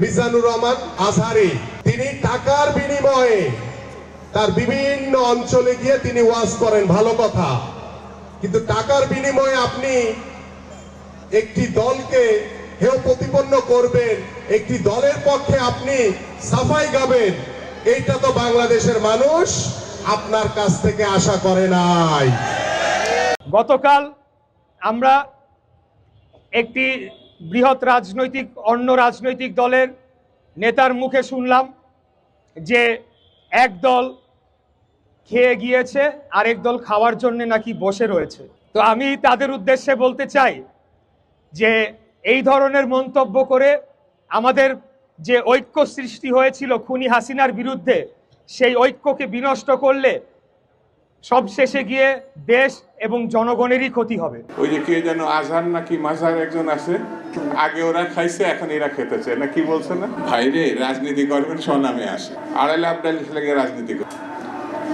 মিজানুর রহমান আজহারি, তিনি টাকার বিনিময়ে তার বিভিন্ন অঞ্চলে গিয়ে তিনি ওয়াজ করেন, ভালো কথা। কিন্তু টাকার বিনিময়ে আপনি একটি দলকে হেয় প্রতিপন্ন করবেন, একটি দলের পক্ষে আপনি সাফাই গাবেন, এইটা তো বাংলাদেশের মানুষ আপনার কাছ থেকে আশা করে নাই। গতকাল আমরা একটি বৃহৎ রাজনৈতিক, অন্য রাজনৈতিক দলের নেতার মুখে শুনলাম যে এক দল খেয়ে গিয়েছে, আরেক দল খাওয়ার জন্য নাকি বসে রয়েছে। তো আমি তাদের উদ্দেশ্যে বলতে চাই যে এই ধরনের মন্তব্য করে আমাদের যে ঐক্য সৃষ্টি হয়েছিল খুনি হাসিনার বিরুদ্ধে, সেই ঐক্যকে বিনষ্ট করলে সবশেষে গিয়ে দেশ এবং জনগণেরই ক্ষতি হবে। ওই যে কে যেন আজহার নাকি মাঝার একজন আছে আগে ওরা খাইছে এখন এরা খেতেছে না কি বলছে না? ভাইরে রাজনীতি করবেন স্বনামে আসে। আড়াইলে আবডালিস লেগে রাজনীতি করেন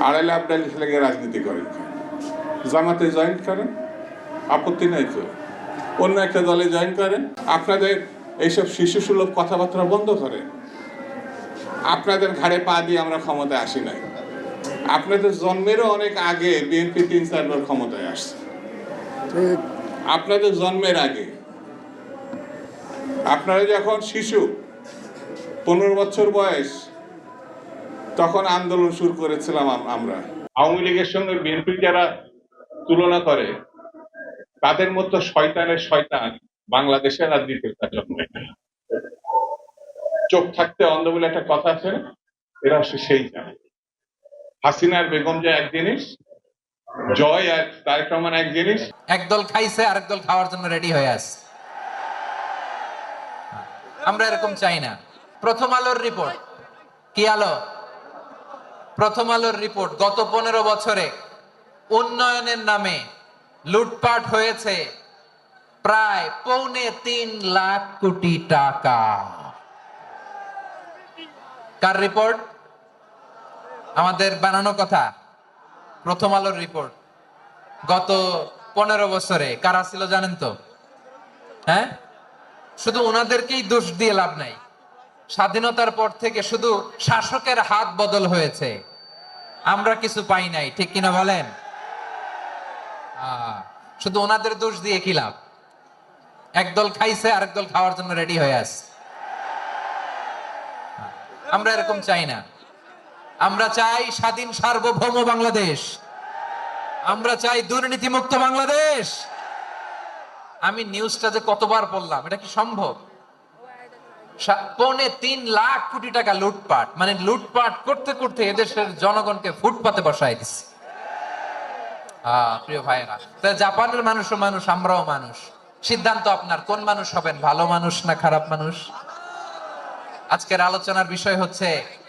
আড়াইলে আবডালিস লেগে রাজনীতি করেন জামাতে জয়েন করেন? আপত্তি নাই তো? অন্য একটা দলে জয়েন করেন? আপনাদের এইসব শিশু সুলভ কথাবার্তা বন্ধ করেন? আপনাদের ঘাড়ে পা দিয়ে আমরা ক্ষমতায় আসি নাই। আপনাদের জন্মেরও অনেক আগে বিএনপি তিন চারবার ক্ষমতায় আসছে। আপনাদের জন্মের আগে। আপনারা যখন শিশু, পনেরো বছর বয়স, তখন আন্দোলন শুরু করেছিলাম আমরা। আওয়ামী লীগের সঙ্গে বিএনপি যারা তুলনা করে, তাদের মধ্যে শয়তানের শয়তান বাংলাদেশের রাজনীতির কাজ চোখ থাকতে অন্ধ বলে একটা কথা আছে, এরা সেই জানে। হাসিনার বেগম যে এক জিনিস, জয় আর তারেক রহমান এক জিনিস। একদল খাইছে, আরেক দল খাওয়ার জন্য রেডি হয়ে আছে। আমরা এরকম চাই না। প্রথম আলোর রিপোর্ট কি আলো? প্রথম আলোর রিপোর্ট গত পনেরো বছরে উন্নয়নের নামে লুটপাট হয়েছে প্রায় পৌনে তিন লাখ কোটি টাকা। কার রিপোর্ট আমাদের বানানো কথা। প্রথম আলোর রিপোর্ট গত পনেরো বছরে, কারা ছিল জানেন তো? হ্যাঁ? শুধু ওনাদেরকেই দোষ দিয়ে লাভ নাই। স্বাধীনতার পর থেকে শুধু শাসকের হাত বদল হয়েছে। আমরা কিছু পাই নাই, ঠিক কিনা বলেন? শুধু ওনাদের দোষ দিয়ে কি লাভ? একদল খাইছে, আরেক দল খাওয়ার জন্য রেডি হয়ে আছে। আমরা এরকম চাই না। আমরা চাই স্বাধীন সার্বভৌম বাংলাদেশ। আমরা চাই দুর্নীতিমুক্ত বাংলাদেশ। আমি নিউজটা যে কতবার বললাম এটা কি সম্ভব? পৌনে তিন লাখ কোটি টাকা লুটপাট মানে লুটপাট করতে করতে এদেশের জনগণকে ফুটপাতে বসায় দিচ্ছে প্রিয় ভাইরা তা জাপানের মানুষও মানুষ, আমরাও মানুষ। সিদ্ধান্ত আপনার, কোন মানুষ হবেন, ভালো মানুষ না খারাপ মানুষ? আজকের আলোচনার বিষয় হচ্ছে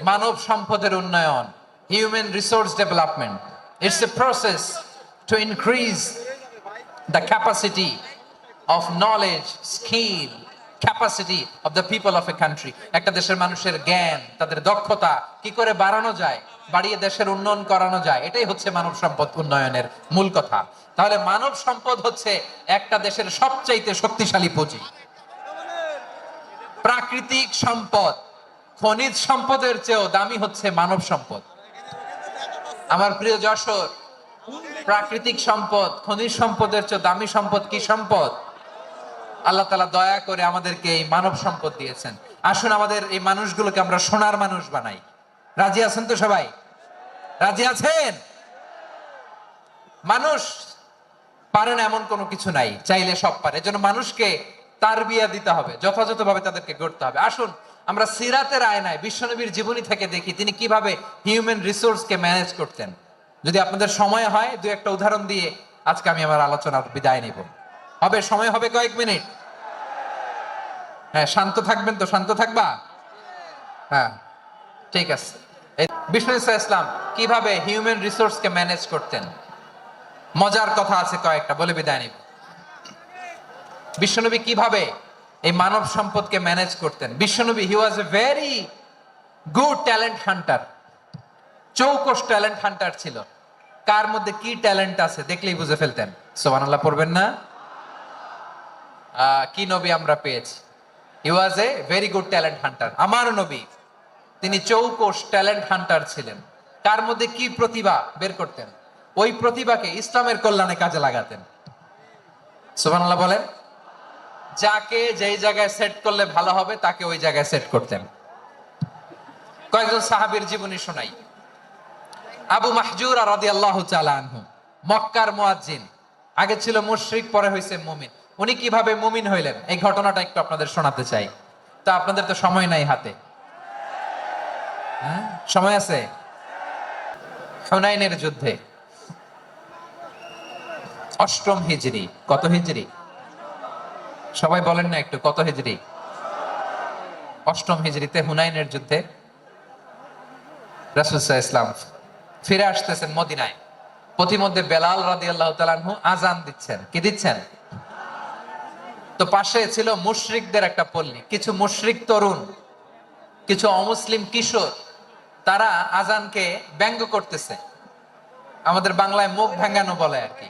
মানব সম্পদের উন্নয়ন human resource development it's a process to increase the capacity of knowledge skill capacity of the people of a country একটা দেশের মানুষের জ্ঞান, তাদের দক্ষতা কি করে বাড়ানো যায়, বাড়িয়ে দেশের উন্নয়ন করানো যায়, এটাই হচ্ছে মানব সম্পদ উন্নয়নের মূল কথা। তাহলে মানব সম্পদ হচ্ছে একটা দেশের সবচাইতে শক্তিশালী পুঁজি। প্রাকৃতিক সম্পদ, খনিজ সম্পদের চেয়েও দামি হচ্ছে মানব সম্পদ। আমার প্রিয় যশোর, প্রাকৃতিক সম্পদ, খনিজ সম্পদের চেয়ে দামি সম্পদ কি সম্পদ? আল্লাহ তালা দয়া করে আমাদেরকে এই মানব সম্পদ দিয়েছেন। আসুন আমাদের এই মানুষগুলোকে আমরা সোনার মানুষ বানাই। রাজি আছেন তো সবাই? রাজি আছেন? মানুষ পারে না এমন কোনো কিছু নাই, চাইলে সব পারে। এজন্য মানুষকে তার বিয়া দিতে হবে, যথাযথভাবে তাদেরকে গড়তে হবে। আসুন, আমরা সিরাতের আয়নায় বিশ্বনবীর জীবনী থেকে দেখি তিনি কীভাবে হিউম্যান রিসোর্সকে ম্যানেজ করতেন। যদি আপনাদের সময় হয়, দু একটা উদাহরণ দিয়ে আজকে আমি আমার আলোচনার বিদায় নিব। হবে, সময় হবে কয়েক মিনিট? হ্যাঁ শান্ত থাকবেন তো? শান্ত থাকবা? হ্যাঁ ঠিক আছে। বিষ্ণু ইসা ইসলাম কীভাবে হিউম্যান রিসোর্সকে ম্যানেজ করতেন? মজার কথা আছে কয়েকটা, বলে বিদায় নিব। বিশ্বনবী কীভাবে এই মানব সম্পদকে ম্যানেজ করতেন? বিশ্বনবী he was a very good talent hunter চৌকস talent hunter ছিল। কার মধ্যে কি ট্যালেন্ট আছে দেখলেই বুঝে ফেলতেন। সোমান আল্লাহ পড়বেন না? কি নবী আমরা পেয়েছি? He was a very good talent hunter আমার নবী, তিনি চৌকোষ ট্যালেন্ট হান্টার ছিলেন। তার মধ্যে কি প্রতিভা বের করতেন? ওই প্রতিভাকে ইসলামের কল্যাণে কাজে লাগাতেন। সুবহানাল্লাহ, বলেন। যাকে যেই জায়গায় সেট করলে ভালো হবে, তাকে ওই জায়গায় সেট করতেন। কয়েকজন সাহাবীর জীবনী শোনাই। আবু মাহজুর আর রাদি আল্লাহ আনহু, মক্কার মুয়াজ্জিন। আগে ছিল মুশরিক, পরে হয়েছে মুমিন। উনি কীভাবে মুমিন হইলেন? এই ঘটনাটা একটু আপনাদের শোনাতে চাই। তা আপনাদের তো সময় নাই হাতে। হ্যাঁ? সময় আছে? হুনাইনের যুদ্ধে। অষ্টম হিজরি। কত হিজরি? সবাই বলেন না একটু, কত হিজরি? অষ্টম হিজরিতে হুনাইনের যুদ্ধে রাসুলসাহ ইসলাম ফিরে আসতেছেন মদিনায়। পথিমধ্যে বেলাল রাদি আল্লাহ তালানহু আজান দিচ্ছেন। কি দিচ্ছেন? তো পাশে ছিল মুশরিকদের একটা পল্লী। কিছু মুশরিক তরুণ, কিছু অমুসলিম কিশোর, তারা আজানকে ব্যঙ্গ করতেছে। আমাদের বাংলায় মুখ ভাঙানো বলে আর কি।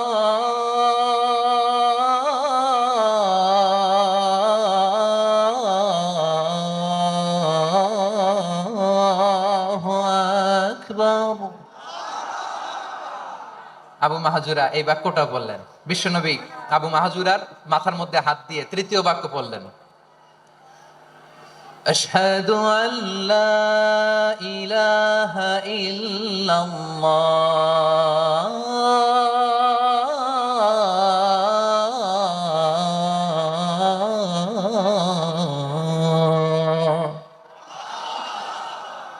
আবু মাহাজুরা এই বাক্যটা বললেন। বিশ্বনবী আবু মাহাজুরার মাথার মধ্যে হাত দিয়ে তৃতীয় বাক্য বললেন আশহাদু আল্লা ইলাহা ইল্লাল্লাহ।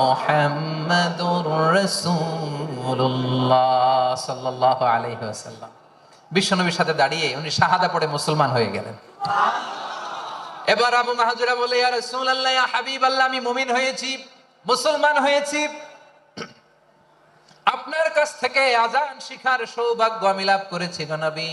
মোহাম্মদুর রাসূলুল্লাহ সাল্লাল্লাহু আলাইহি ওয়াসাল্লাম। বিশ্বনবীর সাথে দাঁড়িয়ে উনি শাহাদা পড়ে মুসলমান হয়ে গেলেন। এবার আবু মাহাজুরা বলে, ইয়া রাসূলুল্লাহ, ইয়া হাবিবাল্লাহ, আমি মুমিন হয়েছি, মুসলমান হয়েছি। আপনার কাছ থেকে আজান শিখার সৌভাগ্য আমি লাভ করেছি গো নবী।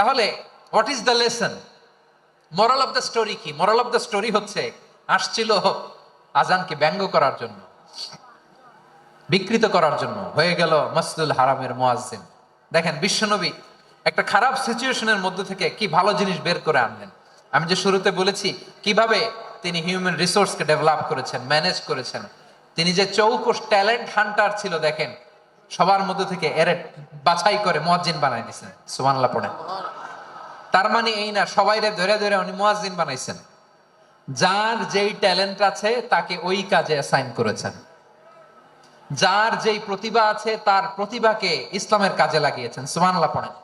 তাহলে what is the lesson moral of the story কি? মোরাল অফ দ্য স্টোরি হচ্ছে, আসছিল আজানকে ব্যঙ্গ করার জন্য, বিকৃত করার জন্য, হয়ে গেল মসজিদুল হারামের মুয়াজ্জিন। দেখেন, বিশ্বনবী একটা খারাপ সিচুয়েশনের মধ্যে থেকে কি ভালো জিনিস বের করে আনলেন। আমি যে শুরুতে বলেছি, কীভাবে তিনি হিউম্যান রিসোর্সকে ডেভেলপ করেছেন, ম্যানেজ করেছেন। তিনি যে চৌকস ট্যালেন্ট হান্টার ছিল, দেখেন সবার মধ্যে থেকে এরেট বাছাই করে মুয়াজ্জিন বানাই দিয়েছেন সুবহানাল্লাহ পড়েন। তার মানে এই না সবাইরে ধরে ধরে উনি মুয়াজ্জিন বানাইছেন। যার যেই ট্যালেন্ট আছে, তাকে ওই কাজে অ্যাসাইন করেছেন। যার যেই প্রতিভা আছে, তার প্রতিভাকে ইসলামের কাজে লাগিয়েছেন, সুবহানাল্লাহ পড়েন।